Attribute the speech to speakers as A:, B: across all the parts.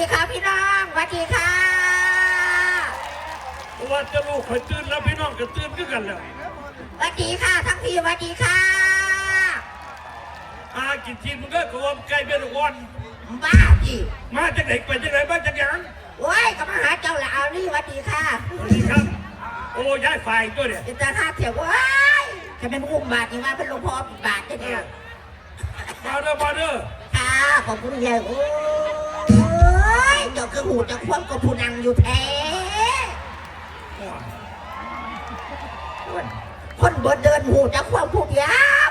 A: ดีค่ะพี่น้องสวัสดีค่ะ
B: เพราะว่าเจะลูกคอยตื่นแล้วพี่น้องก็ตื่นขึ้นกันแล้ว
A: สวัสดีค่ะทั้งพี่สวัสดีค่ะ
B: อากินทีมันก็กลัวไก่เป็นวัน
A: บ้าจี
B: มาจากไหนไปจากไหนมาจากหยัง
A: โอ้ยก็มาหาเจ้าละเอานี่สวัสดีค่ะ
B: สวัสดีครับ โอ้ย้ายฝ่ายตัวเนี่ย
A: จะจะหาเถียวว้ายจะเป็นอุ้มบาทนี่ว่าเป็นหลวงพ่อบาทจะเนี่ย
B: มาเด้อมาเด้อ
A: ค่ะขอบคุณเลยโอ้ย เจ้าคือหูเจะคว่ำกับผู้นังอยู่แท้คนบนเดินหูเจะคว่ำผู้เดียว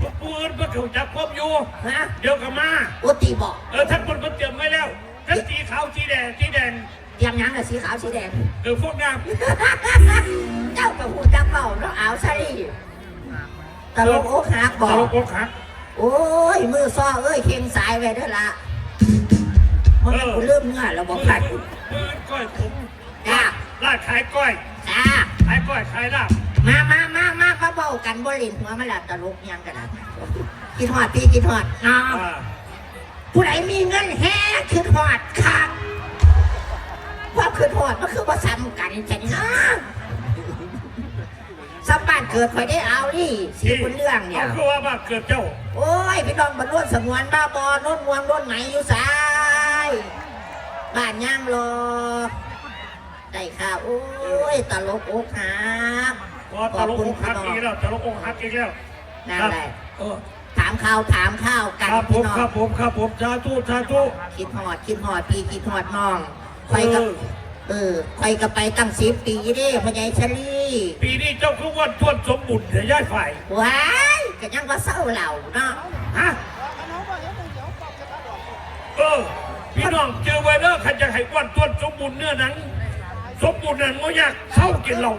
B: พวกปืนเพื่อเขาจับพบอยู่
A: ฮะ
B: เดี๋ยวก็มา
A: อุติบอก
B: เออท่านคนก็เตรียมไว้แล้วทั้งสีขาวสีแดงสีแดง
A: เตรียมยังอะสีขาวสีแดง
B: เออพวกน้
A: เจ้ากับหูจักเป่าเนาะเอาซะดิตลกอกหักำบอ
B: ตล
A: ก
B: กอกหัก
A: โอ้ยมือซ้อเอ้ยเคียงสายไว้เด้อละ มันเป็นกูเริ่มเงื่อแล้วบอกผ่านกู
B: ปืนก้อยผม
A: จ้า
B: ลาดขายก้อย
A: จ้า
B: ขายก้อยขายลาบ
A: มามามามามาเบากันบ่ลินหัวมาละตลกยังกันนะกินหอดพี่กินหอดน้อง
B: อ่า
A: ผู้ใดมีเงินแฮ่ขึ้นหอดครับความขึ้นหอดมันคือว่าซ้ำกันจังนะ สัมบ้านเกิดคอยได้เอาดิสีบุญเรื่องเนี่ย
B: เขาคือว่าบ้านเกิดเจ้า
A: โอ้ยพี่น้องบรรลุสงวนบ้าบอโน่นมวงโน่นไหนอยู่สายบ้านย่างรอได้ค่ะโอ้ยตลกอกหัก
B: พอตลกอกหักอีกแล้วตลกอกหักอีกแล้ว
A: นั่นแหละ
B: เออ
A: ถามข่าวถามข้าวกัน
B: ครับผ
A: พี่
B: ม
A: น้อ
B: ครั
A: ง
B: บผมครับผมสาธุสาธุ
A: คิดหอดคิดหอดพี่คิดหอดน้องคอยกับ
B: เออ
A: เออคอยกับไปตั้งสิบปีเด้พ่อใหญ่ชลี
B: ปีนี้เจ้าคือวันทวนสมบุญเดี๋ยวย้ายฝ่าย
A: ว้ายก็ยังว่าเศร้าเหล่าเนาะ
B: ฮะเออพี่น้องเจอไว้เด้อใครจะให้วันทวนสมบุญเนื้อหนังสมบุญนั้นก็อยากเศร้ากินเรา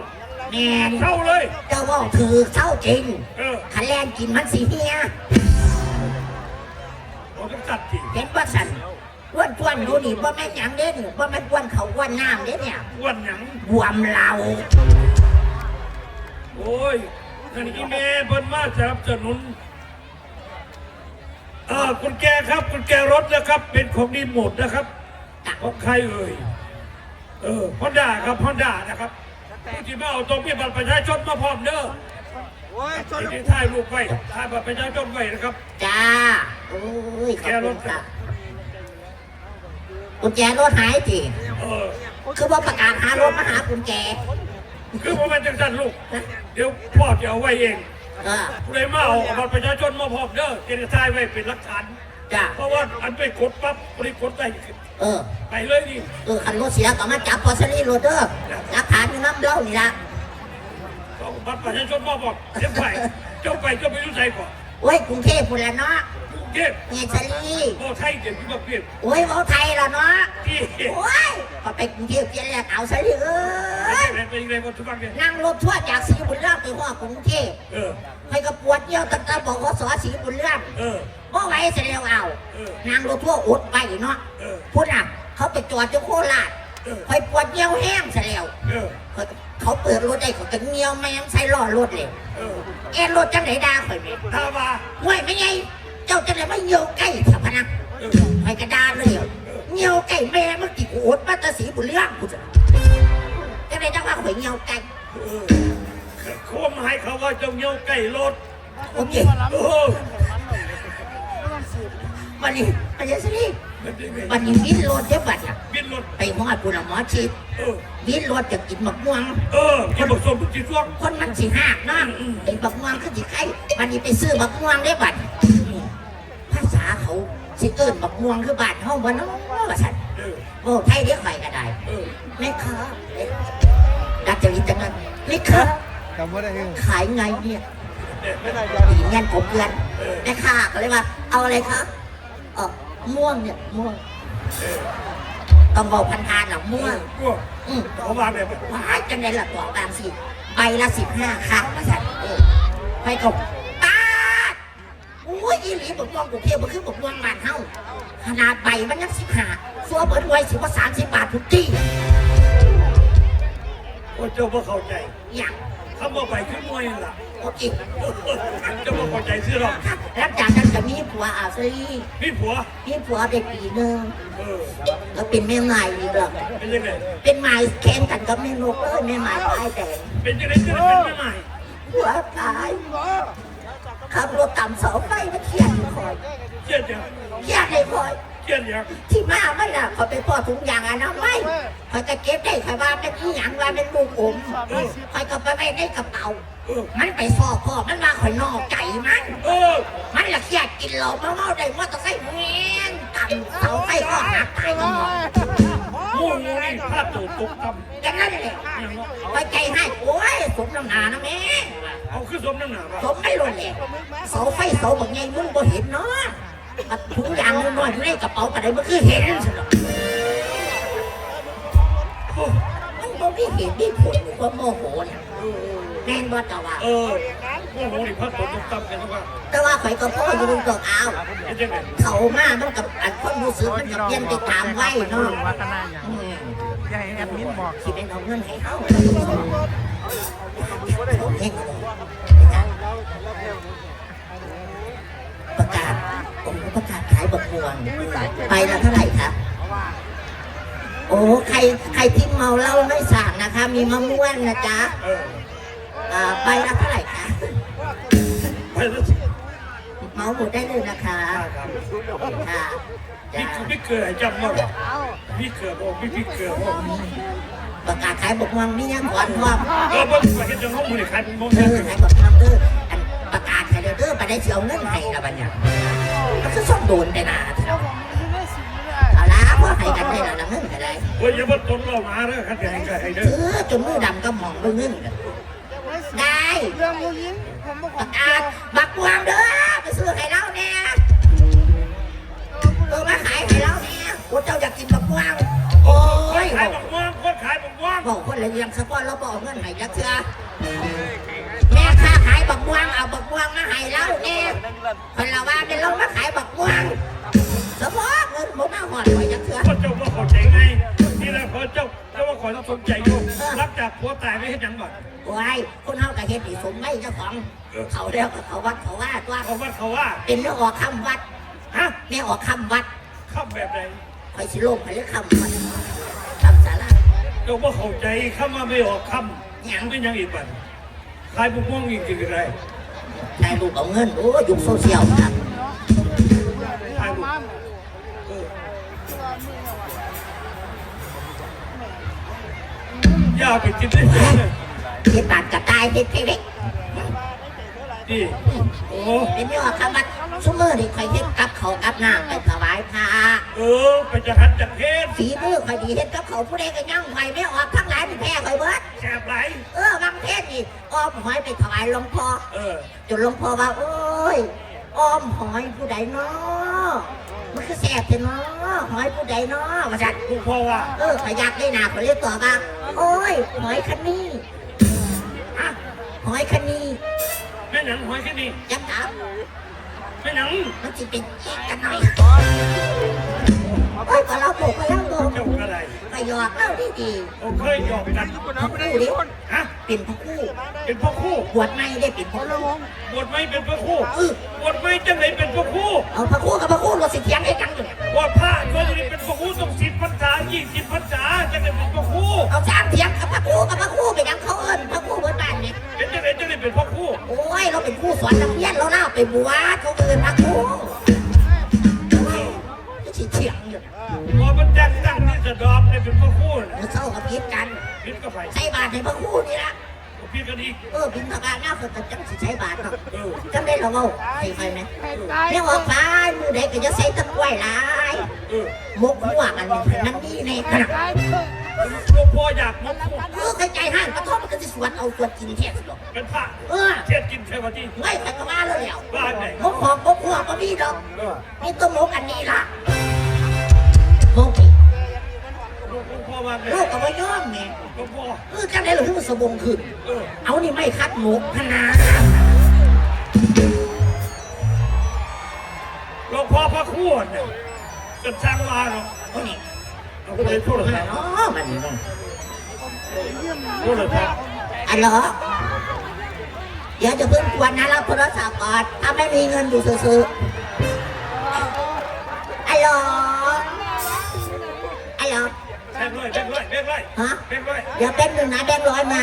A: แมน
B: เศร้าเลย
A: เจ้าว่าถือเศร้าจริง
B: เออ
A: ขันแลนกินมันสีเฮีย
B: เราต้องตัดที
A: เห็นว่าสันอ้วนท้วนดูนี่ว่าแม่นหยังเด้นี่ว่าแม่นอ้วนเขาอ้วนน้ำเด้เนี่ย
B: วันหยัง
A: บวมเรา
B: โอ้ยนั่นอีเมย์เพิ่นมาสนับสนุนเออคุณแกครับ คุณแกรถนะครับ เป็นของดีหมดนะครับของใครเอ่ยเออฮอนด้าครับฮอนด้านะครับผู้ที่มาเอาตรงมีบัตรประชาชนมาพร้อมเด้อที่ที่ถ่ายรูปไว้ถ่ายบัตรประชาชนไว้นะครับ
A: จ้า โอ้ยขอบ
B: แกร
A: คุ
B: ถ
A: ณค่ะกุญแจรถหายจี
B: เออ
A: คือว่าประกาศหารถมาหากุญแจ
B: คือว่ามันจังสันลูก เดี๋ยวพ่อจะเอาไว้เอง
A: เออ
B: ผู้ใดมาเอาบัตรประชาชนมาพร้อมเด้อจะได้ถ่ายไว้เป็นหลักฐาน
A: จ้า
B: เพราะว่าอันไปกดปั๊บปริกดได้
A: เออ
B: ไปเลยนี่
A: เออคันรถเสียก็มาจับพอสลีรถเด้อหลักฐานอยู่น้ำเล่านี่ละ
B: เอาบัตรประชาชนมาบอกเดี๋ยวไปเจ้าไปเจ้าไปรู้ใจก่อน
A: โอ้ยกรุงเทพพุ่นละเนาะ
B: กรุง เทพ
A: เมียชลี
B: โอ้ไทยเดี๋ยวพี่มาเปลี่ยน
A: โอ้ยเอาไทยละเนาะ
B: ที่
A: โอ้ยพอไปกรุงเทพเพียนแรกเอาซะดิเอ้ย
B: เป็นยังไงหมดทุกอย่างเนี่ย
A: นั่งรถทั่วร์จากสีบุญเรื่องไปหัวกรุงเทพ
B: เออ
A: ไปกระปวดเยี่ยวตั้งแต่บอกว่าสอสีบุญเรื่อง
B: เออ
A: บ่ไหวเสร็จแล้วเอา
B: เออ
A: นั่งรถทั่วร์อดไปเนาะ
B: เออ
A: พูดอะเขาไปจอดที่โคราช
B: เออ
A: ไปปวดเยี่ยวแห้งเสร็จแล้ว
B: เออ
A: เขาเขาเปิดรถได้เขาก็เงี้ยวแมงใส่ล้อรถเลย
B: เออ
A: เอ็นรถจังไหนด่าข่อยไหม
B: ถ้ามา
A: ห่วยไม่ไง เจ้าจะไหนไม่เงี้ยวใกล้เถอะพนะ
B: เออ
A: ข่อยกระดานเลยเยี่ยวใกล้แม่เมื่อกี้กูอดมาตะสีบุญเรื่องกูจะจังไหนจังว่าข่อยเงี้ยวใกล้
B: เออเขาหมายเขาว่าจงเยี่ยวใกล้รถ
A: โอเควันนี้วันนี้สิ
B: มันยังไง
A: วันนี้วินรถเดี๋ยวบัดน่ะ
B: บินรถ
A: ไปหอดปุณหมอชิดวินรถจะกินมะม่วง
B: เออกินผสมกทีช่วง
A: คนมันสิหักเนาะไอ้บักม่วงคือสิไข่วันนี้ไปซื้อบักม่วงได้บัดภา ษาเขาสิเอิ้นบักม่วงคือบ้านเฮาบ่เนาะว่าซั่น
B: เออ
A: โอ้ไทยเรียกข่อยก็ได้
B: เออ
A: แม่ค้าดักจริตจังนั้นแม่ค้า
C: จำไม่ได้เอง
A: ขายไงเนี่ย
C: ไม่ได้
A: ดีเงี้ยผมเพื่อนแม่ค้าก็เลยว่า เอาอะไรคะเออม่วงเนี่ยม่วงต้องบอกพันทานหรอม่วง
B: พวก
A: อืม
B: เขามาแบบ
A: ว้ายจังไดล่ะตัวบางสิใบละสิบห้าค่ะมาสั่นเออไปกบตาดโอ้ยอีหลีบอกม่วงกูเทียบมันคือบอกม่วงบานเฮาขนาดใบมันยังสิบห้าซัวเบิดไว้สิว่าสามสิบบาททุกที่
B: ว่าเจ้าพ่เข้าใจ
A: อย่าง
B: คำว่าไปขึ้นมวยนั่นล่ะ
A: โอเค
B: จะมาพอใจซื้อหรอก
A: รับจากนั้นก็มีผัวอาซี
B: พี่ผัว
A: มีผัวได้ปีหนึ่ง
B: เออ
A: แล้วเป็นแม่ไม้อีกหรอก
B: เป็นยังไง
A: เป็นไม้แข่งกันกับแม่นกเลยแม่ไม้ป้ายแดง
B: เป็นยังไงจะได้เป็นแม่ใหม่
A: ผัวตาย ขับรถต่ำเสาไฟมาเทียนคอย
B: เครียดยัง
A: เทียนให้คอย
B: เครียดยัง
A: ที่มาไม่ล่ะเขาไปพ่อถุงยางอนามัยเขาจะเก็บได้ค่ะว่าเป็นที่หยังว่าเป็นลูกอมคอยก็ไปไว้ในกระเป๋า
B: เออ
A: มันไปฟอกพ่อมันมาคอยนอกใจมัน
B: เออ
A: มันละเครียดกินเหล้าเมาเมาได้มอเตอร์ไซค์เงี้ยต่ำเสาไฟก็หักตายก็หมด
B: โม่โง่นี่พลาดตัวตกต่ำ
A: กันนั่นแหละ
B: อย่างเนาะ
A: ไปใจให้ โอ้ย สมน้ำหนานะแม่
B: เอาขึ้นสมน้ำหนัก
A: สมไม่หล่นเลยเสาไฟเสาบางไงมึงบ่เห็นเนาะถุงยางน้อยๆอยู่ในกระเป๋ากระไดมันคือเห็นสิเนาะ
B: โอ้
A: มันบ่มีเหตุมีผลก็โมโหน่ะแม่นบ่ตะว่า
B: เออ โม่โง่นี่พลาดตัวตกต่ำกันทุกวัน
A: แต่ว่าข่อยก็พ่ออยู่ตรงตกเอา
B: เป็นยังไง
A: เขามามันกับอันคนรู้สึกมันกับเปลี่ยนไปตามไว้เนาะ
C: วัฒนาอย่าง
A: อ
C: ย่าให้แอดมินบอก
A: สิเป็นเอาเงินให้เขาประกาศผมประกาศขายบักม่วงไปละเท่าไหร่ครับโอ้ใครใครที่เมาเหล้าไม่สั่งนะคะ มีมะม่วงนะจ๊ะ
B: เออ
A: อ่าใบละเท่าไหร่
B: ไปแล้วสิ
A: เมาหมดได้เลยนะคะ
B: ครับ
A: ค่ะ
B: พี่
A: จ้ะ
B: พี่เกลือจำมั้งพี่เกลือบอกพี่พี่เกลือบอก
A: ประกาศขายบักม่วงมียังก่อนว่า
B: เออบอกไปกันจนห้องมือขายเป็นโม
A: เอ
B: เดล
A: อขายบักม่วงเด้ออันประกาศขายเด้อไปได้เสียวเงินให้ละบัดเนี่ยมันก็ส่งโดนไปนะเอาละพอให้กันได้แล้วละเงินก็ได้
B: ว่าอย่ามาตกเรามาเลยขัดแย้งกันให้เด้
A: เอ
B: อ
A: อจนมือดำก็มองดูเงินกันได้
C: เรื่องผู้หญิงผมบอก
A: ประกาศบักม่วงเด้อไปซื้อให้เราเนี่ยเออมาขายให้เราเนี่ยกูเจ้าอยากกินบักม่วงโอ้ย
B: ขายบักม่วงคนขายบักม่วง
A: บอกคนละเรียงสปอนเราบอกเงินให้จักเถื่อแม่ค้าขายบักม่วงเอาบักม่วงมาให้เราเนี่ยคนละว่าเป็นเรามาขายบักม่วงสปอเงินผมมาหอดไว้จักเถื่อ
B: ก็เจ้าว่าขอใจไงที่แรกพอเจ้า เจ้าว่าขอต้องสนใจอยู่รับจากผัวตายไม่ให้ยังก่อน
A: โอ้ยคนเฮากับเฮ็ดอีสมไม่เจ้าของ เขาแล้วก็เขาวัดเขาว่าตัว
B: เขาว่าเขาว่า
A: เป็นเรื่องออกคำวัด
B: ฮะ
A: แม่ออกคำวัด
B: ข้าแบบไหน
A: คอยสิโลกไปเรื่องคำวัดคำสาระ
B: เจ้าว่าเข้าใจข้ามาไม่ออกคำยังเป็นยังอีกบันขายบักม่วงอีกกี่ไร
A: ได้ลูกเอาเงินโอ้ยยุคโซเชียลครับ
B: ย่าไปกินได้เลย
A: เฮ็ดบาดกระต่ายเฮ็ดเล็ก
B: ดีโอ้
A: ๆเป็นเรื่องออกคำวัดซุมื้อนี่คอยเฮ็ดกับเขาวกับน้ำไปถวายพระ
B: เออไปจะหันจากเพศ
A: ฝีมือคอยดีเฮ็ดกับเขาวผู้ใดก็ย่องคอยไม่ออกทั้งหลายที่แพ้คอยเบิด
B: แสบไหล
A: เออบางเทศนี่อ้อมหอยไปถวายหลวงพ่อ
B: เออ
A: จนหลวงพ่อว่าโอ้ยอ้อมหอยผู้ใดเนาะ มันคือแสบเถอะเนาะหอยผู้ใดเนาะว่าจัด
B: ลูกพ่อว่า
A: เออขยักได้หนาเขาเรียกต่อว่าโอ้ยหอยคันนี้
B: ฮะ
A: หอยคันนี้
B: แม่หนังหอยแค่นี้
A: จับถาม
B: แม่หนัง
A: มันจะเป็นเอกกันหน่อยโอ้ยก็เราปลูกก็เราปลูก
B: เจ้าอะ ไร
A: ก็หยอกเล่าดีดี
B: โอเคหยอกกัน
A: พระคู่ดิ
B: ฮะ
A: เป็นพระคู่
B: เป็นพ่อคู่
A: บวชไม่ได้เป็นพระคู่
B: บวชไม่เป็นพ่อคู่
A: เออบ
B: วชไม่จังไหนเป็นพ่อคู่
A: เอาพระคู่กับพระคู่เราสิเทียงให้กันอยู่เนี่ย
B: บวชพระก็จะเป็นพ่อคู่ต้องสิบพรรษายี่สิบพรรษาจังไหนเป็นพ่อคู่
A: เอาสามเทียงกับพระคู่กับพระคู่ไปยังเขาเอิญพระคู่บนบ้านเนี่ย
B: เป็นจังไหนจังไหนเป็นพ่อคู่
A: โอ้ยเราเป็นผู้สอนนักเรียนเราเล่าไปบวชเขาเอิญพระคู่ จัง
B: ตั้งนี่จะดอบเนี่ยเป็นพ่อคู่นะ
A: เดี๋ยวเศร้ากับพิษกัน
B: พิษก็ไป
A: ใช้บาทในพระคู่นี่ละ
B: พิษกันอีก
A: เออพิมพ์พระบาทหน้าคนจังสิใช้บาทเนาะ
B: เออ
A: จำได้เราเว่าใครใครไหมไม่ออกฟ้ามือใดก็จะใส่ตะกร้วยหลาย
B: เออ
A: มกหัวกันนั่นนี่ในขนาด
B: หลวงพ่ออยากมุกคู่
A: เออใครใจห้างกระท่อมมันก็จะสวนเอาสวนกินแท้สิหรอก
B: เป็นพระ
A: เออ
B: เทียนกินเทวดี
A: ไม่ใครก็ว่าแล้วแล้ว
B: บ้านไหน
A: มกหอกมกหัวก็มีดอก
B: เออ
A: นี่ตัวมกอันนี้ล่ะ
B: วงพ่อว่าไง
A: ลูกก็บ่ยอมไง
B: หลวงพ่อ
A: เออจังได้หรือมันสบงขึ้น
B: เออ
A: เอานี่ไม่คัดหมกพนา
B: หลวงพ่อพระคู่เนี่ยจะสร้างมาเนาะ
A: เอานี่
B: เราก็เลยโทษนะ
A: อ๋อมันนี่เนาะ
B: โทษนะ
A: อันเหรอเดี๋ยวจะเพิ่งกวนนะรับโทรศัพท์ก่อนถ้าไม่มีเงินอยู่ซื้อๆฮัลโหล
B: แบงค์ร้อยแบงค์ร้อยแบงค์ร้อย
A: ฮะ
B: แบงค์ร้อย
A: เดี๋ยวเป็นหนึ่งนะแบงค์ร้อยมา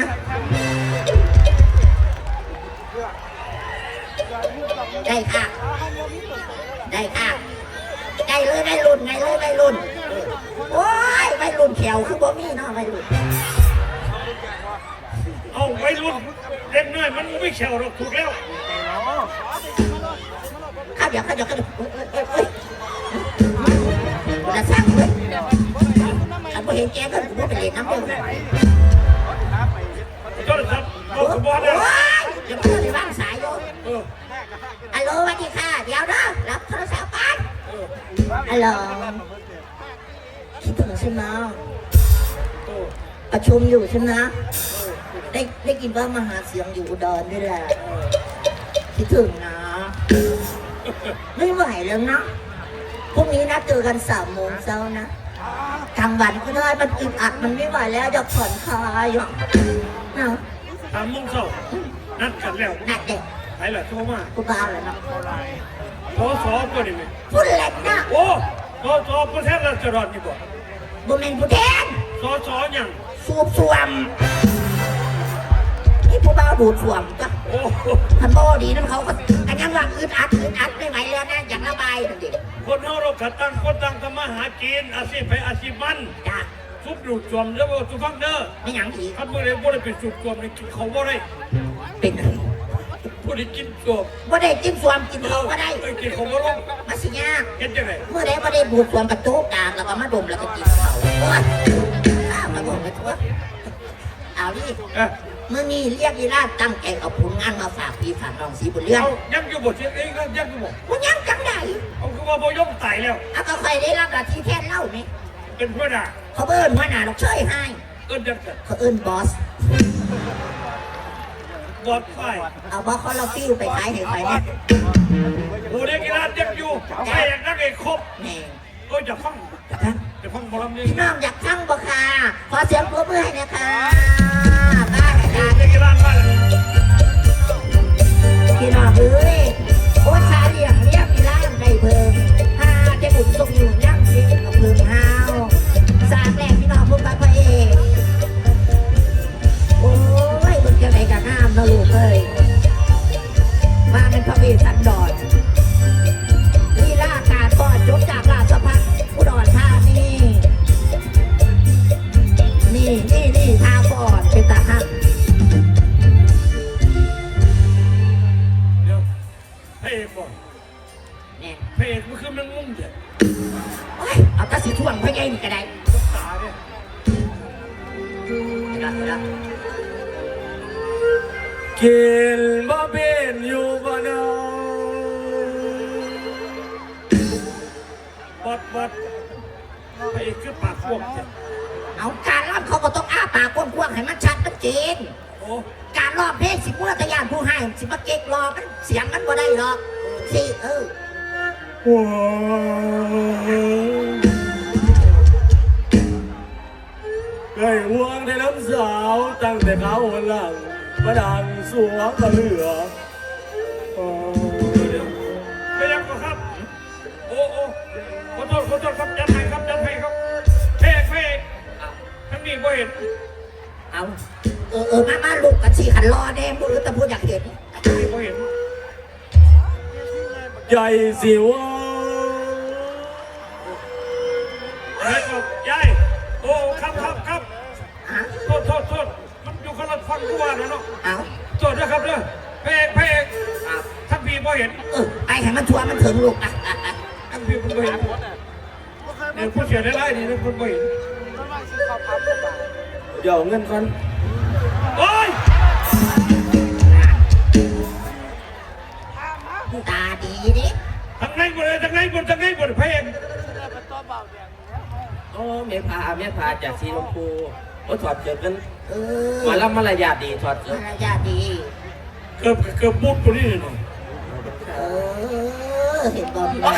A: ได้ค่ะ ได้ค่ะ ได้เลยได้รุ่นได้เลยได้รุ่นโอ้ยไม่รุ่นเขียวคือบ่มีเนาะไม่รุ่น
B: เอาไว้รุ่นเด็กน้อยมันไม่เขียวหรอกถูกแล้ว
A: ข้าวเดี๋ยวข้าวเดี๋ยวข้าวเดี๋ยว บ่เห็นแกก็กูบ่ไปเล่นน้ำเด้อ
B: โทรศัพท์เอา
A: โอ้
B: ขบวนนะ
A: ยเดี๋ยวเพื่อนในบ้านสายอยู่
B: เออ
A: ฮัลโหลสวัสดีค่ะ เดี๋ยวนะรับโทรศัพท์ไป
B: อั
A: ลโหลคิดถึงใช่ไหม
B: โอ้
A: ประชุมอยู่ใช่ไหมได้ได้กินว่ามาหาเสียงอยู่อุดรด้วยแหละคิดถึงนะไม่ไหวแล้วนะพรุ่งนี้นัดเจอกันสามโมงเช้านะ กลางวันก็ได้มันอึดอัดมันไม่ไหวแล้วจะผ่อนคลายอะนะ
B: สามโมงเช้านัดกันแล้ว
A: นัดเด็ก
B: ใครล่ะโทรมา
A: กูบ้าแล้วนะ
B: พอสอตัวนี้ไหม
A: พูดเล่นนะ
B: โอ้สอสอประเทศราชดรนี่บ่
A: บุเมนผู้แทน
B: สอสอหยัง
A: สูบสวมที่ผู้บ้าดูดสวมก็
B: โอ้
A: พันโบดีนั่นเขาก็กันยังว่าอึดอัดอึดอัดไม่ไหวแล้วนะอยากระบายนั่นดิ
B: คนเฮาเราขัดตั้งคนตั้งทำมาหากินอาชีพไปอาชีพมัน
A: จ้า
B: ซุบดูดจวมแล้วบ่ทุกฟังเด้อ
A: ไม่หยังอีก
B: คันบ่ได้บ่ได้เป็นสูบจวมนี่กินเขาบ่ได้
A: เป็น
B: ผู้ที่กินจวม
A: ว่าได้กินสวมกินเขาก็ได้
B: เอ้ยกินเขาบ่ลง
A: มาสิยาก
B: เฮ็ดจังได๋
A: เมื่อใดว่าได้บูดสวมกระโจกกากแล้วก็มาดมแล้วก็กินเขาโอ้ยข้าวมาบอกไปทั่วเอาดิ
B: เอ้ย
A: เมื่อนี้เรียกยีราชตั้งใจเอาผลงานมาฝากพี่ฝากน้องสีบุญเรื่อง
B: เอายังอยู่บ่เสียเองก็ยังอยู่บ่
A: มันยังจังได
B: เอาคือว่าบ่ยอมตายแล้ว
A: เอาก็ใครได้รับหน้าที่แทนเล่านี่
B: เป็นหัวหน้า
A: เขาเอิ้นหัวหน้าดอกเชยให้
B: เอิ้นจังซั่น
A: เขาเอิ้นบอส
B: บอดไฟ
A: เอาบอสเขาเราฟิวไปขายให้ใครเนี่ย
B: ผู้ได้กีฬายังอยู่ใครอยากนักเอกครบ
A: แน่
B: ก็จะฟัง
A: จะพัง
B: จะฟังบอลนี่
A: พี่น้องอยากฟังบ่ค่ะขอเสียงปรบมือให้นะคะ พี่น้องเอ้ยโอ้ชาเลี่ยงเลี้ยงพี่ล่างได้เพิ่มถ้าเจ้าบุญทรงอยู่ย่างเสียกับเพิ่มห้าวสากแรกพี่น้องพวกบักพระเอกโอ้ยมันจะไหนกับห้ามนะลูกเอ้ยมาเป็นพระเวสสันดร
B: ลูกกัน
A: สิขันรอแน่มือแต่พูดอยากเห็น
B: ทั้งนี้บ่เห็นใหญ่สิวะเฮ้ยบอกยายโอ้ครับครับครับ
A: อะ
B: โทษโทษโทษมันอยู่คนละฟังกูว่าเนาะ
A: เอา
B: โทษนะครับเด้อเพกเพก
A: เอา
B: ทั้งพี่บ่เห็น
A: เออไปให้มันทัวร์มันถึงลูกอะอะอะ
B: ทั้งพี่บ่เห็นเดี๋ยวผู้เสียได้ไรนี่นะคนบ่เห็น
D: เดี๋ยวเอาเงินก่อน
B: ไหนบ่เลยทางไหนบ่ทางไหนบ่เพก
D: โอ้เมียพาเมียพาจากสีลมพูโอ้ถอดเกือบกัน
A: เออ
D: มาแล้วมารยาทดีถอดเกือบ
A: มารยาทดี
B: เกือบเกือบบูดตัวนี้เนาะ
A: เออเห็นบอลพี่น้อง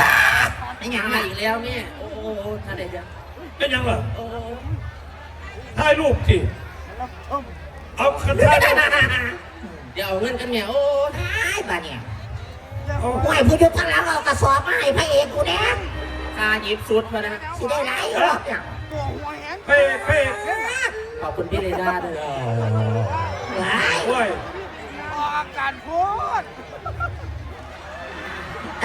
A: ไม่หยัง
D: มา
A: อะ
D: อีกแล้วเนี่ยโอ้โหท่านใดเดียว
B: เป็นยังล่ะ
D: โอ้โห
B: ถ่ายรูปสิเอาคันถ่ายรูป
D: เดี๋ยวเอาเงินกันเนี่ยโอ้ย
A: หายบ้าเนี่ย ห่วยผู้อยุทธลังเอากระสอบมาให้พระเอกกูแดง
D: คาหยิบสุดมานะ
A: สิได้ไรรอบเนี่ย
C: หัวหัวแหง
B: เพ่เพ่
D: ขอบคุณพี่เรด้าด้วย
A: หลาย
B: โอ้ย
C: ออกอาการพูด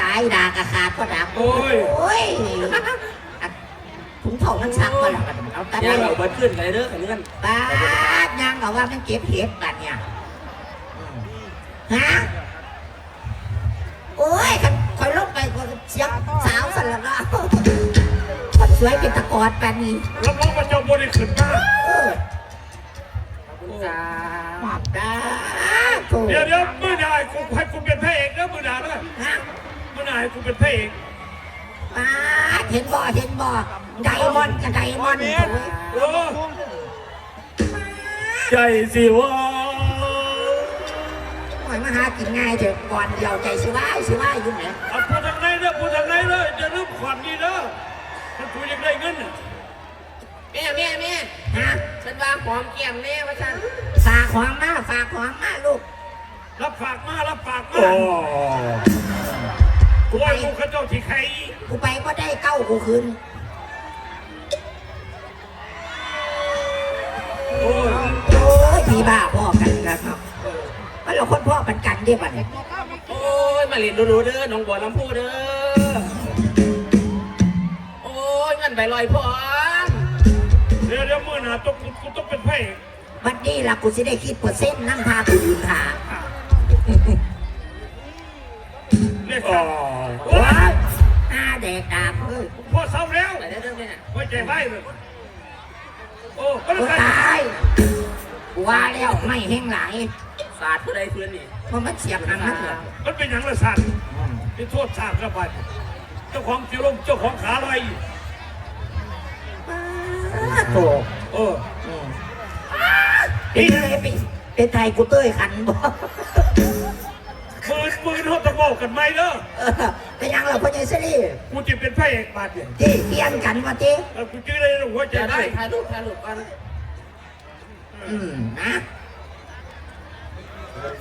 A: ตายด่ากระขาดก็ด่า
B: โอ้ย
A: โอ้ยอะถุงทองมันชักมาแล้วกันเอาตะ
D: ยั
A: ไบ
D: งเอาเบิดขึ้นกันเด้อขันเงิน
A: ป้าดยังบอกว่ามันเก็บเห็ดกันเนี่ยอืมฮะ ดปานนี้
B: รับรองว่าเจ้าบริขึ้นมา
D: ขอบคุณจ้า
A: ตาโถู
B: เดี๋ยวเดี๋ยวมือหนายกูให้กูเป็นพระเอกนะมือหนาเลยมือหนายกูเป็นพระเอก
A: ปาดเห็นบ่เห็นบ่ไดมอนด์กับไดมอนด์โอ้
B: ใจสิวะ
A: โอ้ยมาหากินง่ายเถอะก่อนเดียวใจสิว่าสิว่าอยู่ไหน
B: เอาพูดทางไหนเด้อพูดทางไหนเลยจะลืมความดีเด้อ ถ้ากูยังได้เงินน่ะ
D: แม่แม่แม่
A: ฮะ
D: ฉันว่าหอมเกี่ยมแน่ว่าฉัน
A: ฝากของมาฝากของมาลูก
B: รับฝากมารับฝากมากูว่าลูกเขาเจ้าที่ใคร
A: กูไปก็ได้เก้ากูคืน
B: โอ้ย
A: โอ้ยพี่บ้าพ่อกันกันเนาะมันเราคนพ่อกันกันเดียวบัดนี้
D: โอ้ยมาเรียนดูๆเด้อน้องบัวลำพูเด้อโอ้ ยเงินใบลอยพร้อม
B: เดี๋ยวเดี๋ยวมือหนาต้องกูกูต้องเป็นพระเอก
A: วันนี้ล่ะกูสิได้คิดเปอร์เซ็นต์นั่งพากูยืนขา
B: เรียกกัน
A: ว้ายหน้าแดกดาบเฮ้ย
B: พอเศร้าแล้ว
D: ไปได้เด้อแม่
B: ไว้ใจไว้เลยโอ้ก็
A: กู
B: ต้อง
A: ตายกูว่าแล้วไม่แห้งไหลาย
D: ศาสตร์ผู้ใดพื้นนี่
A: เพราะมันเสียบหางมันเหรอ
B: มันเป็นอย่างละสัตว์เป็นโทษสามระบาดเจ้าของจิลมเจ้าของขาลอย
A: โถ่
B: เออ
A: เป็นอะไรเป็นเป็นไทยกูเต้ยขันบ่
B: มือมือเขาตะโกกันไหมเด้อ
A: เออเป็นยังเราพ่อใหญ่เสรี
B: กูจะเป็นพระเอกบาดเนี่ย
A: ที่เตียนกันว่าที่
B: แล้วกูจื้อได้หัวใจ
D: จะ
B: ได้
D: ได้ถ่ายรูปถ่ายรูปกัน
A: อืมนะ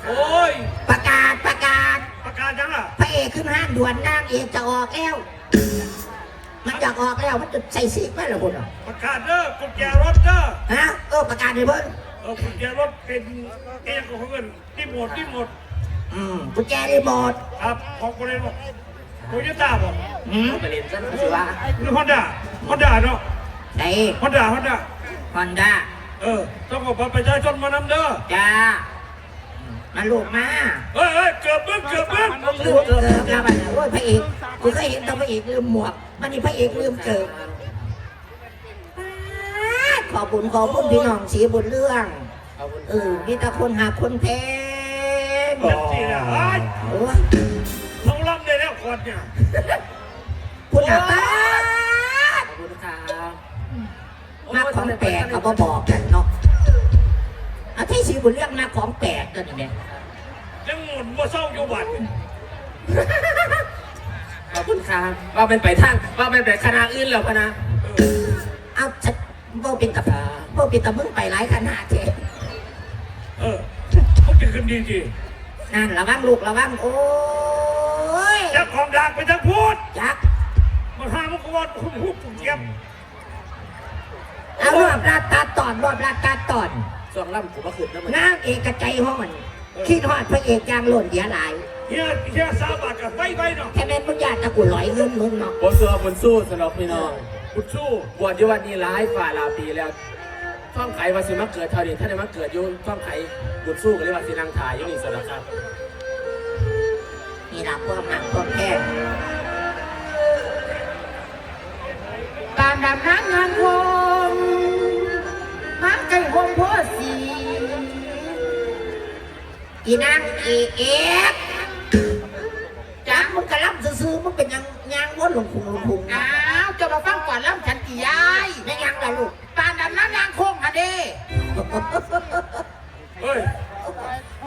B: โอ้ย
A: ประกาศประกาศ
B: ประกาศยังล่ะ
A: พระเอกขึ้นห้างด่วนนางเอกจะออกแล้ว มันจะออกแล้วมันจะใส่ซีกไหมล่ะคุณอะ
B: ประกาศเด้อกุญแจรถเด้อ
A: ฮะเออประกาศเลยเพิ่น
B: เออกุญแจรถเป็นเองของเงินที่หมดที่หมด
A: อืมกุญแจรีโมท
B: ครับของบริษัทโตโยต้าบอก
A: อืม
D: ไปเรียนซะสิว่า
B: หรือฮอนด้าฮอนด้าเนาะ
A: ไอ้
B: ฮอนด้าฮอนด้า
A: ฮอนด้า
B: เออต้องขอบัตรประชาชนมานำเด้อ
A: จ้ามาลูกมา
B: เฮ้ยเฮ้ยเกือบมึงเกือบมึง
A: ลืมเกิบแล้วมันโอ้ยพระเอก กูเคยเห็นแตัวพระเอกลืมหมวก มันนี่พระเอกลืมเกิบขอบุญขอบุญพี่น้องสีบุญเรื่อง
D: ขอบคุณ
A: เออมีแต่คนหาคนแพง
B: เต็มที่แล้วเฮ้ย
A: โอ้ย
B: เราล่ำได้แล้วก่อนเนี่ย
A: คุณอาป้า
D: ขอบคุณครับ
A: มาของแปลกเขาก็บอกกันเนาะเอาที่สีบุญเรื่องมาของแปลกกันนี่แหละ
B: ยังหมุนว่าเศร้าอยู่บัดเนี่ย
D: ขอบคุณครับว่าเป็นไปทางว่าเป็นไปคณะอื่นแล้วพะนะ
B: เออ
A: เอาฉันโบเป็นกับโบเป็นกับมึงไปหลายขนาดเท
B: เออเขาจะขึ้นดีจี
A: นั่นระวังลูกระวังโอ้ย
B: เจ้าของดักไปทั้งพูด
A: จัก
B: มาห้ามุกวันคุ้มหุบปุ่มเก็บ
A: เอารอบลาดตาตอนรอบลาดตาตอน
D: ส่วนล่ำผมก็ขึ้นนะมัน
A: นางเอกกระใจห้อนคิดฮอดพระเอกยางหล่นเดียหลาย
B: เฮียเฮียสาบาทกับไปไปเนาะ
A: แค่แม่นมึงอยากตะกุลอยเงินมึงเนาะ
D: บนตัวบนสู้สำหรับพี่น้อง
B: คุณสู้
D: บวชอยู่วันนี้ร้ายฝ่าลาปีแล้วท่องไขวาสิมาเกิดเท่านี้ท่านได้มาเกิดอยู่ท่องไขบุญสู้กันเรียกว่าสินังถ่ายอยู่นี่สำครับ
A: นี่ละพวกหักพวกแค่
C: การดำน้ำงานคงน้ำใจคงพ่อสี
A: อีนางเอกเอกจ้า มึงกระลับซื้อๆมึงเป็นยังยางวนหลงพุงหลงพุง
C: อ้าวจะมาฟังก่อนล่ำฉันกี่ยาย
A: ไม่ยังละลูก
C: การดำน้ำงานคงฮะเด้
B: เฮ้ย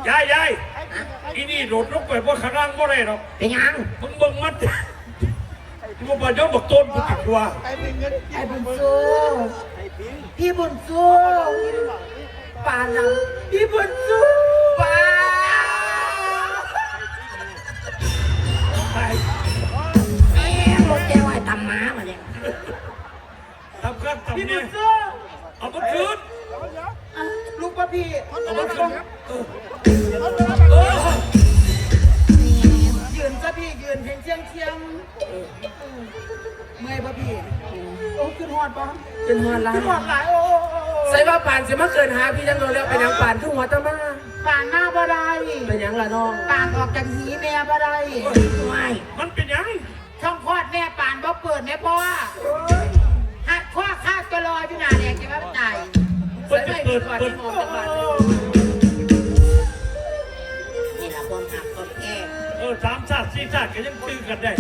B: ยายยายอีนี่โดดลงไปว่าข้างล่างบ่ได้หรอก
A: เป็นยัง
B: มึงเบิ่งมันมึงมาย้อนบอกต้นกูติดตัว
C: ไอ้บุญสู้พี่บุญสู้ปานดำพี่บุญสู้
B: ทำกัน
C: พี่
B: ทำ
C: บุ
B: เนี่
C: ญ
B: ย
C: สู้
B: เอามาคืน
C: อะลูกป่ะพี่
B: เอามาคืนเออเออ
C: ยืนซะพี่ยืนเพียงเชียงเชียงเมื่อยป่ะพี่โอ้ขึ้นหอดป่ะ
D: เป็นหัวล้า
C: ขึ้นหอดหลายโอ้โอ้โอ้
D: ใส่ว่าป่านสิมาเกินหาพี่จังโดนแล้วเป็นหยังป่านทุ่งหัวตะมา
C: ป่านหน้าบ่ได้
D: เป็นหยังล่ะน้อง
C: ป่านออกจากหีแม่บ่ได้
E: ไม่
B: มันเป็นยัง
C: ช่องคลอดแม่ปานบ่เปิดแม่พ่อหักข้อข้าจะรออยู่หน้าแดงจะว่าตาย
B: เปิดเปิดเปิด
E: นี่ละความหักความแก่
B: เออสามชาติสี่ชาติก็ยังตื้อกันได้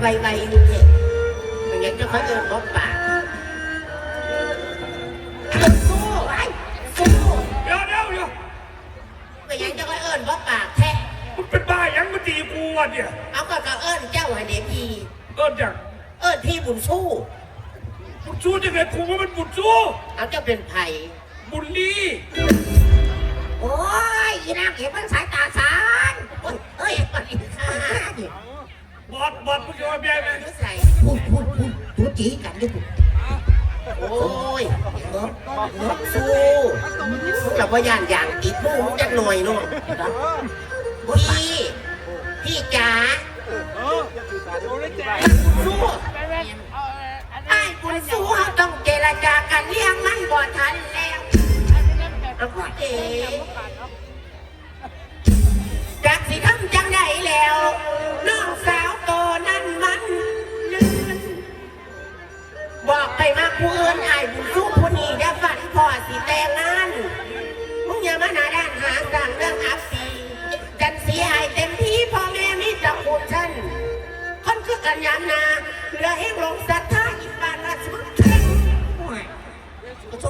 E: ไวๆอยู่เนี่ยอย่างเงี้ยจะเขาเดินบล็อกปากบุญสู้ไอ้สู้
B: เดี๋ยวเดี๋ยวเดี๋ยว
E: ไปยังจะเขาเอิญบล็อกปากแท้
B: มันเป็นบ้ายังมาตีกูวะเนี่ย
E: เอาก็กระเอิญเจ้าให้เดพี
B: เอออย่าง
E: เอิญพี่บุญสู้
B: บุญชูยังไงกูว่ามันบุญชู
E: เอาเจ้าเป็นไผ่
B: บุญลี่
E: โอ้ยอีนางเก็บมันสายตาสารโอ้ยเอ้ยปฏิฆา
B: บอดบอดมึงจะมาแย่ไหม
E: นิสัยพูดพูดพูดพูดจีกันดิโอ้ยเงบเงบสู้มึงแบบว่าย่านอย่างติดมือมึงจักหน่อยเนู่นพี่พี่จ๋าสู้ไอ้บุญสู้เขาต้องเจรจากันเลี้ยงมันบ่ทันแล้วเอาพูดเองจักสิทำจังได้แล้ว น้องสาว นั่นมันลื่นบอกไปมาผู้อื่นไอ้บุญสู้ผู้นี้ได้ฝันพอสิแต่งงานมึงอย่ามาหนาด้านหาสั่งเรื่องอับปีจันสีหายเต็มที่พ่อแม่มีจักคุณฉันคนคือกันยามนาเหลือให้หลงศรัทธาอีกบานราชบุตร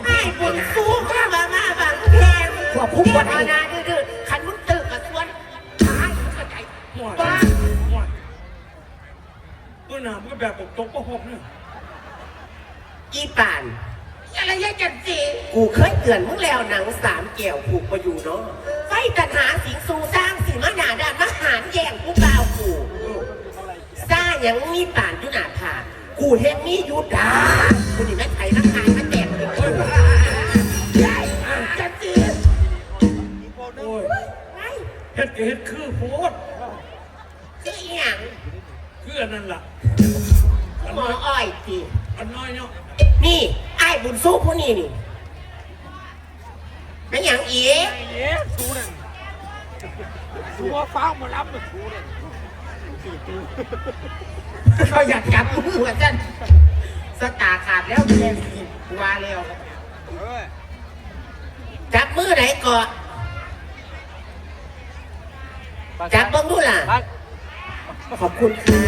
E: ไอ้บุญสู้ข้ามามาบังแทนพวกผู้บรินาดื้อๆ เอ
B: อหนามันก็แบบตกตกก็หกเนี่ย
E: อีป่านอะไรยายจันจีกูเคยเตือนมึงแล้วหนังสามแก้วผูกมาอยู่เนาะไฟตันหาสิงสูสร้างสิมาหนาดานมาหารแย่งกูเปล่ากูสร้างยังมีป่านจุนาผากูเฮ็ดมีอยู่ดากูนี่ไม่ไถนักขายมาแตกจันจี
B: โอ้ยเฮ็ดเฮ็ดคือโพด
E: คืออั
B: นนั้นล่ะ
E: หมออ้อยจี
B: อันน้อยเนาะ
E: นี่ไอ้บุญสู้ผู้นี้นี่เป็นหยังอีกเขาอยากจับมือว่าจันสตาร์ขาดแล้วเล่นว่าแล้วจับมือไหนก่อนจับเบ้างดูล่ะ ขอบคุณค่ะ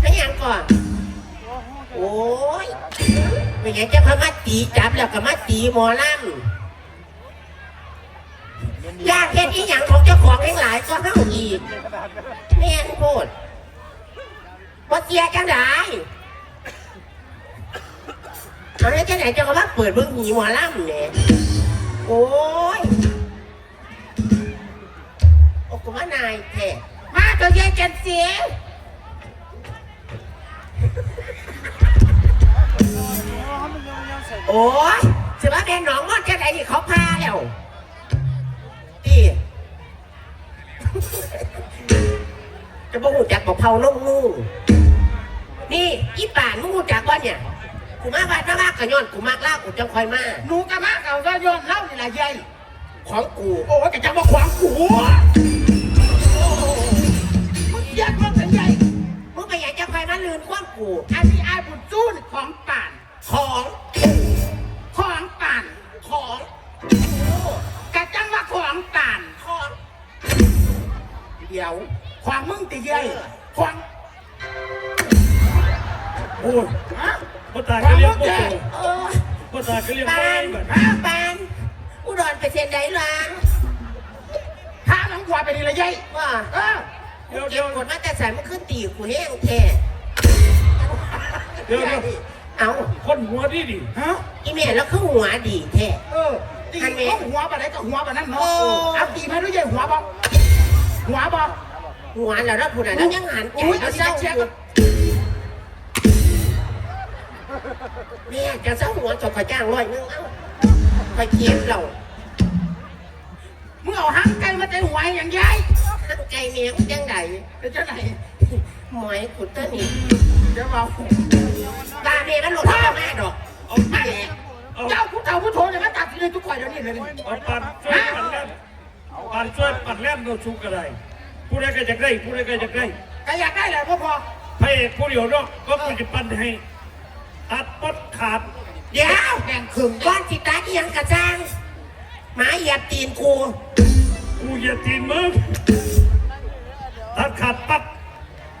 E: ไม่ยังก่อน โอ้ยไม่งั้นจะพามาตีจับแล้วก็มาตีหมอลำยากเห็นอีหยังของเจ้าของทั้งหลายก็เท่าอีกแม่นโพดว่าเสียจังไดเอาได้จังไหนเจ้าก็มาเปิดเบิ่งหีหมอลำเนี่ยโอ้ยโอ้กูมานายแท้ ตัวเย็นกันเสียงโอ้ยสิว่าแม่น้องมอดจังไหนนี่เขาพาแล้วอีจะบ่หูจักบอกเผาลงงูนี่อีป่านมึงรู้จักบ่เนี่ยกูมาบ้านมาบ้านกะย้อนกูมากล่ากูจังคอยมา
C: หนูกะมาเอาซะย้อนเล่านี่ล่ะยาย
E: ของกู
C: โอ้ยกะจะมาขวางกู มึงยัดว่าเป็นใหญ่
E: มึงไปอยากจะคอยมาลืนความกู
C: อันนี้ไอ้บุญจูนของป่าน
E: ของ
C: ของป่าน
E: ของ
C: กะจังว่าของป่าน
E: ของ
C: เดี๋ยวของมึงติเยัยของ
B: โอ้ย
C: ฮะ
B: พ่อตายก็เรียกพ่อโต
E: เออ
B: พ่อตายก็เรียก
E: ปา
B: พ่อนแบบ
E: ฮะปานอุดรไปเซ็นไหนล่ะ
C: ถ้าน้องกว่าไปนี่ละยาย
E: ว่า
C: เออ
B: เดี๋ยว
E: เก็
B: เดี๋ย
E: บ
B: ว
E: กดมาแต่ใส่มันขึ้นตีกูแห้งแท้
B: เดี๋ยวเดี๋ยว
E: เอา
B: คนหัวดีดิ
C: ฮะ
E: อีเมลแล้วคือหัวดีแท้
C: เออตี
E: อันนี้
C: เขาหัวปะไหนก็หัวปะนั้นเนาะ
E: โอ้
C: เอาตีมาด้วยยัยหัวบอกหัวบอก
E: หัวแล้วนะผู้ใดแล้วยังหัน
C: อุ้ยเอาเศ
E: ร้าง
C: เชียร์ก็
E: เนี่ยจะเศร้าหัวจบขจ้างร้อยนึงเอ้าไปเคียบเรา
C: มึงเอาหางไก่มาเตะหัวให้อย่างยัย
E: ข้าง ไกลเมียงจังได
C: เป็นจังไหน
E: หมอยขุดต้นนี่
C: เดี๋ยวบอก
E: ตาเมียมันหลุดเข้าแม่ดอก
B: เอา
E: แม่
B: เอา
C: เจ้าผู้เฒ่าผู้โทเนี่ยมาตัดสินเลยทุกคนเดี๋ยวนี้เลย
B: เอาปันช่วยปันแล่นปันช่วยปันแล่นเราชุกอะไรผู้ใดก็จะได้ผู้ใดก็จะได้
C: ก็อยากได้แหละพ่อพอ
B: พระเอกผู้เดียวเนาะก็กูจะปันให้ตัดปัดขาด
E: เดี๋ยว
C: แบ่งครึ่ง
E: ก้อนสิตาเอียงกระจ้างหมาเหยียบตีนกู
B: กูอย่าตีนมึง ตัดขาดปัด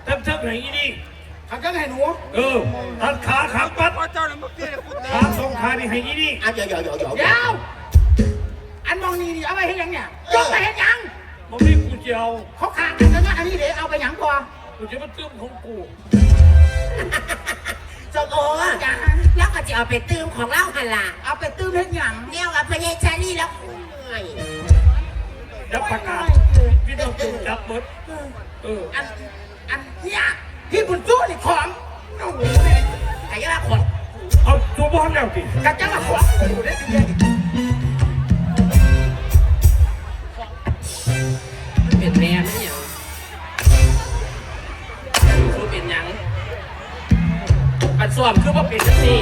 B: เต็มเทิงไหนอีนี่
C: เขาจะให้หนู
B: เออตัดขาขาปัดขาสองขานี่ให้อีนี่
E: เอาเดี๋ยวเดี๋ยวเดี๋ยวเดี๋ยว
C: เดี๋ยวอันมองนี่นี่เอาไปให้ยังเนี่ยยกไปให้ยัง
B: มันไม่กูจะเอา
C: เขาขาดกันแล้วนะอันนี้เดี๋ยวเอาไปยังพอ
B: กูจะมาตื้มของกู
E: สมโอแล้วก็จะเอาไปตื้มของเล่าหันล่ะ
C: เอาไปตื้มให้ยัง
E: เนี่ยกับพญาชาลีแล้วเหนื่อย
B: จับประกาศพี่น้องจูจับเบิดเออ
C: อันอันเนี่ยที่บุญสู้นี่ของโอ้โห
E: แต่ยังว่าขน
B: เอาตัวบอลแล้วสิ
C: กระจังละของอยู่ได้ดี
D: เป็นแม่ไม่หยังคือเป็นหยังปัดสวมคือว่าเป็นจังซี่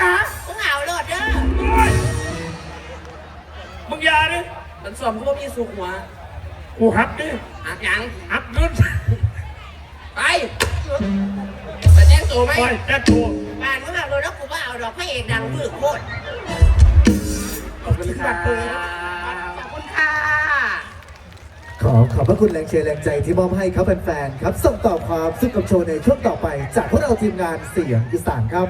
C: ฮะ
E: มึงเอาโลดเด้อ
B: โอ๊ยมึงอย่าดิ
D: ปัดสวมคือว่ามีสุขหัว
B: กูหักดิ
D: หักหยัง
B: หักเงิน
D: ไปไปแจ้งตัวไหม
B: ไปแจ้งตัว
E: บ้านมึงเอาโลดแล้วกูว่าเอาดอกพระเอกดังมือโคตร
D: ขอบคุณครับ
C: ขอบคุณค่ะ
F: ขอขอบพระคุณแรงเชียร์แรงใจที่มอบให้ครับแฟนๆครับ ส่งต่อความสุขกับโชว์ในช่วงต่อไป จากพวกเราทีมงานเสียงอีสานครับ